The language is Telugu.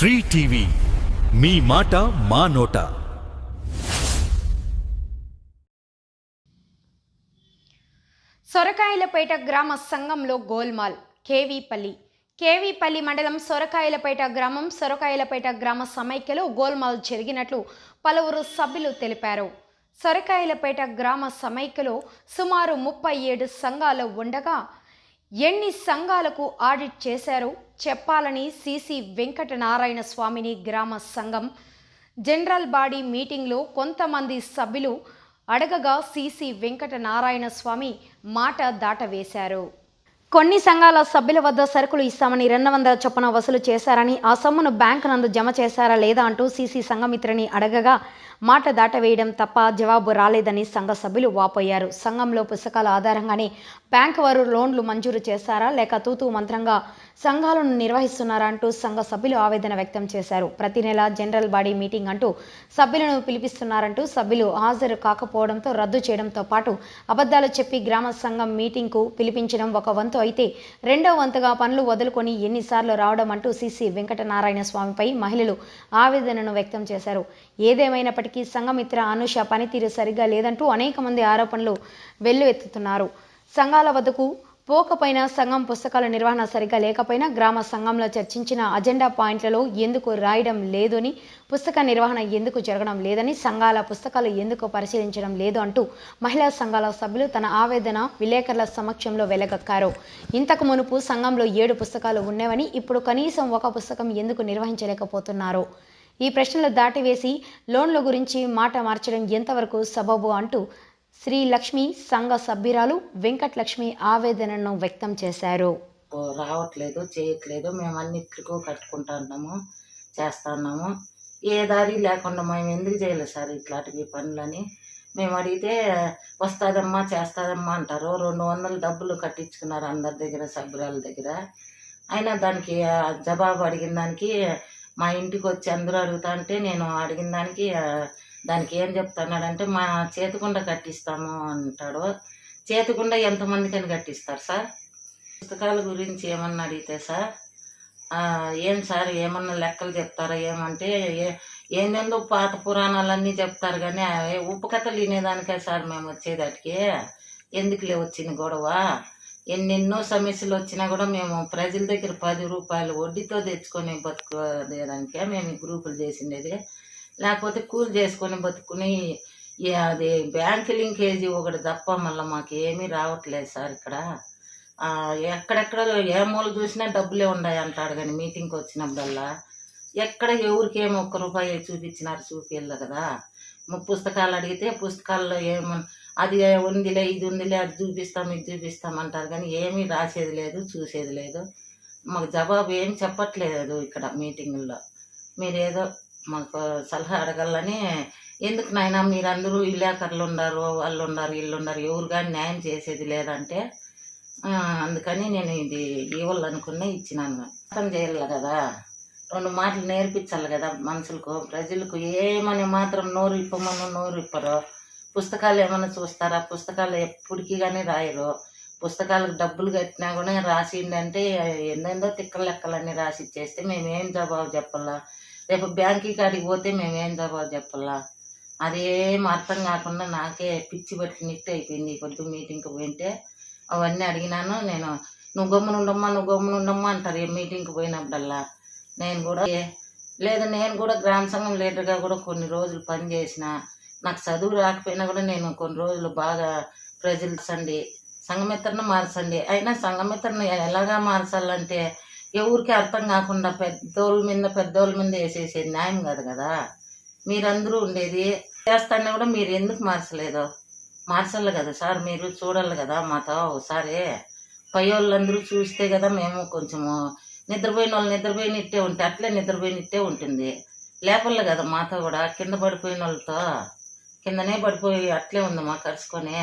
శ్రీ టీవీ. మీ మాట మా నోట. సొరకాయలపేట గ్రామ సంఘంలో గోల్మాల్ కేవీపల్లి. కేవీపల్లి మండలం సొరకాయలపేట గ్రామం సొరకాయలపేట గ్రామ సమైక్యలో గోల్మాల్ జరిగినట్లు పలువురు సభ్యులు తెలిపారు. సొరకాయలపేట గ్రామ సమైక్యలో సుమారు ముప్పై ఏడు సంఘాలు ఉండగా ఎన్ని సంఘాలకు ఆడిట్ చేశారో? చెప్పాలని సిసి వెంకటనారాయణ స్వామిని గ్రామ సంఘం జనరల్ బాడీ మీటింగ్లో కొంతమంది సభ్యులు అడగగా సిసి వెంకటనారాయణ స్వామి మాట దాటవేశారు. కొన్ని సంఘాల సభ్యుల వద్ద సరుకులు ఇస్తామని రెండు వందల చొప్పున వసూలు చేశారని ఆ సొమ్మును బ్యాంకు నందు జమ చేశారా లేదా అంటూ సీసీ సంఘమిత్రని అడగగా మాట దాటవేయడం తప్ప జవాబు రాలేదని సంఘ సభ్యులు వాపోయారు. సంఘంలో పుస్తకాల ఆధారంగానే బ్యాంక్ వారు లోన్లు మంజూరు చేశారా లేక తూతూ మంత్రంగా సంఘాలను నిర్వహిస్తున్నారా అంటూ సంఘ సభ్యులు ఆవేదన వ్యక్తం చేశారు. ప్రతి నెల జనరల్ బాడీ మీటింగ్ అంటూ సభ్యులను పిలిపిస్తున్నారంటూ సభ్యులు హాజరు కాకపోవడంతో రద్దు చేయడంతో పాటు అబద్ధాలు చెప్పి గ్రామ సంఘం మీటింగ్కు పిలిపించడం ఒక వంతు అయితే రెండో వంతుగా పనులు వదులుకొని ఎన్నిసార్లు రావడం అంటూ సిసి వెంకటనారాయణ స్వామిపై మహిళలు ఆవేదనను వ్యక్తం చేశారు. ఏదేమైనప్పటికీ సంఘమిత్ర అనుష పనితీరు సరిగా లేదంటూ అనేక మంది ఆరోపణలు వెల్లువెత్తుతున్నారు. సంఘాల వద్దకు పోకపోయినా సంఘం పుస్తకాల నిర్వహణ సరిగా లేకపోయినా గ్రామ సంఘంలో చర్చించిన అజెండా పాయింట్లలో ఎందుకు రాయడం లేదని పుస్తక నిర్వహణ ఎందుకు జరగడం లేదని సంఘాల పుస్తకాలు ఎందుకు పరిశీలించడం లేదు అంటూ మహిళా సంఘాల సభ్యులు తన ఆవేదన విలేకరుల సమక్షంలో వెలగక్కారు. ఇంతకు మునుపు సంఘంలో ఏడు పుస్తకాలు ఉండేవని ఇప్పుడు కనీసం ఒక పుస్తకం ఎందుకు నిర్వహించలేకపోతున్నారు? ఈ ప్రశ్నలు దాటివేసి లోన్ల గురించి మాట మార్చడం ఎంతవరకు సబబు అంటూ శ్రీ లక్ష్మి సంఘ సభ్యురాలు వెంకటలక్ష్మి ఆవేదనను వ్యక్తం చేశారు. రావట్లేదు చేయట్లేదు. మేము అన్నిటికీ కట్టుకుంటున్నాము చేస్తున్నాము ఏ దారి లేకుండా మేము ఎందుకు చేయలేదు సార్ ఇట్లాంటివి పనులని? మేము అడిగితే వస్తాదమ్మా చేస్తాదమ్మా అంటారు. రెండు వందలు డబ్బులు కట్టించుకున్నారు అందరి దగ్గర సభ్యురాల దగ్గర. అయినా దానికి జవాబు అడిగిన దానికి మా ఇంటికి వచ్చి అందరూ అడుగుతా అంటే నేను అడిగిన దానికి దానికి ఏం చెప్తున్నాడంటే మా చేతికుండ కట్టిస్తాము అంటాడు. చేతికుండా ఎంతమందికని కట్టిస్తారు సార్? పుస్తకాల గురించి ఏమన్నా అడిగితే సార్ ఏం సార్ ఏమన్నా లెక్కలు చెప్తారా? ఏమంటే ఏ- ఏందేందో పాత పురాణాలన్నీ చెప్తారు కానీ ఉపకథలు వినేదానికే సార్ మేము వచ్చేదానికి ఎందుకులే వచ్చింది గొడవ? ఎన్నెన్నో సమస్యలు వచ్చినా కూడా మేము ప్రజల దగ్గర పది రూపాయలు వడ్డీతో తెచ్చుకొని బతుకుదేదానికే మేము ఈ గ్రూపులు చేసిండేది లేకపోతే కూలి చేసుకొని బతుకుని అది బ్యాంక్ లింకేజీ ఒకటి తప్ప మళ్ళీ మాకు ఏమీ రావట్లేదు సార్ ఇక్కడ. ఎక్కడెక్కడ ఏ మూల చూసినా డబ్బులే ఉన్నాయి అంటాడు కానీ మీటింగ్కి వచ్చినప్పుడల్లా. ఎక్కడ ఎవరికి ఒక్క రూపాయి చూపించినారు చూపిల్ల కదా. పుస్తకాలు అడిగితే పుస్తకాల్లో ఏమో అది ఉందిలే ఇది ఉందిలే అది చూపిస్తాం ఇది చూపిస్తాం అంటారు కానీ ఏమీ రాసేది లేదు చూసేది లేదు. మాకు జవాబు ఏం చెప్పట్లేదు ఇక్కడ మీటింగుల్లో. మీరేదో మాకు సలహా అడగాలని ఎందుకు నాయనా మీరందరూ విలేకరులు ఉన్నారు వాళ్ళు ఉన్నారు వీళ్ళు ఉన్నారు ఎవరు కానీ న్యాయం చేసేది లేదంటే అందుకని నేను ఇది ఇవ్వాలనుకునే ఇచ్చినాను. అర్థం చేయాలి కదా. రెండు మాటలు నేర్పించాలి కదా మనుషులకు ప్రజలకు ఏమని మాత్రం నోరు ఇప్పమను నోరు ఇప్పరు పుస్తకాలు ఏమైనా చూస్తారా? పుస్తకాలు ఎప్పటికీ కానీ రాయరు. పుస్తకాలకు డబ్బులు కట్టినా కూడా రాసిండంటే ఎందెందో తిక్కల లెక్కలన్నీ రాసి ఇచ్చేస్తే మేమేం జవాబు చెప్పాలా? రేపు బ్యాంకీ కాడికి పోతే మేమేం జవాబు చెప్పాలా? అదేం అర్థం కాకుండా నాకే పిచ్చి పట్టినట్టు అయిపోయింది పొద్దు మీటింగ్కి పోయింటే. అవన్నీ అడిగినాను నేను. నువ్వు గమ్మున ఉండమ్మా నువ్వు గమ్మునుండమ్మా అంటారు మీటింగ్కి పోయినప్పుడల్లా. నేను కూడా లేదా నేను కూడా గ్రామ సంఘం లీడర్గా కూడా కొన్ని రోజులు పనిచేసిన నాకు చదువు రాకపోయినా కూడా నేను కొన్ని రోజులు బాగా ప్రజల్సండి సంఘమిత్రను మార్చండి అయినా సంఘమిత్రను ఎలాగా మార్చాలంటే ఎవరికి అర్థం కాకుండా పెద్దోళ్ళ మీద పెద్దోళ్ళ మీద వేసేసేది న్యాయం కాదు కదా. మీరందరూ ఉండేది చేస్తానే కూడా మీరు ఎందుకు మార్చలేదు మార్చాలి కదా సార్ మీరు చూడాలి కదా మాతో ఒకసారి. పై వాళ్ళందరూ చూస్తే కదా మేము కొంచెము నిద్రపోయిన వాళ్ళు నిద్రపోయినట్టే ఉంటే అట్లే నిద్రపోయినట్టే ఉంటుంది. లేపల్ల కదా మాతో కూడా కింద పడిపోయిన వాళ్ళతో. కిందనే పడిపోయి అట్లే ఉందమ్మా మా కరుచుకొని.